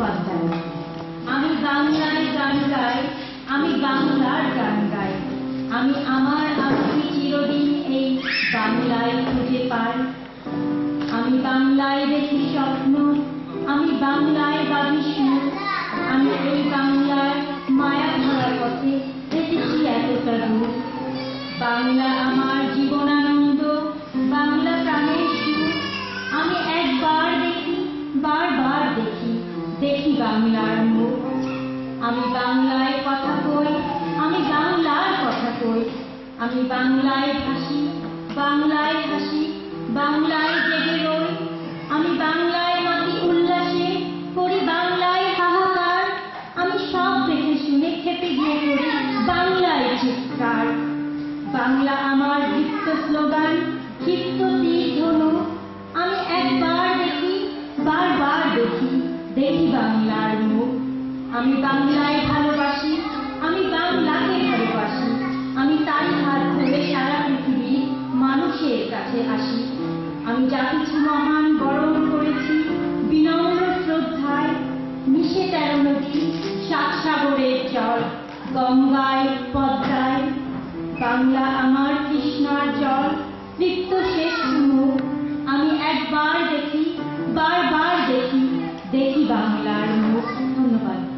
মুখোপাধ্যায় আমি বাংলায় গান গাই, আমি বাংলার গান গাই। আমি আমার আমি চিরদিন এই বাংলায় খুঁজে পাই। আমি বাংলায় দেখি স্বপ্ন, আমি বাংলায় সুর আমি এই বাংলার মায়া ধরার পথে দেখেছি এতটা দূর। বাংলা আমার জীবনানন্দ বাংলার মুখ। আমি বাংলায় কথা কই, আমি বাংলার কথা কই। আমি বাংলায় ভাসি বাংলায় হাসি, বাংলায় জেগে রই। আমি বাংলায় মাতি উল্লাসে, করি বাংলায় হাহাকার। আমি সব দেখে শুনে খেতে গিয়ে করি বাংলায় চিৎকার। বাংলা আমার দীপ্ত স্লোগান দেখি বাংলার মুখ। আমি বাংলায় ভালোবাসি, আমি বাংলাকে ভালোবাসি। আমি তার হাত ধরে সারা পৃথিবী মানুষের কাছে আসি। আমি যা কিছু মহান বরণ করেছি, বিনম্র শ্রদ্ধায় মিশে তেরো নদী, সাত সাগরের জল, গঙ্গায় পদ্মায়। বাংলা আমার কৃষ্ণার জল দেখি বাংলার মুখ ধন্যবাদ।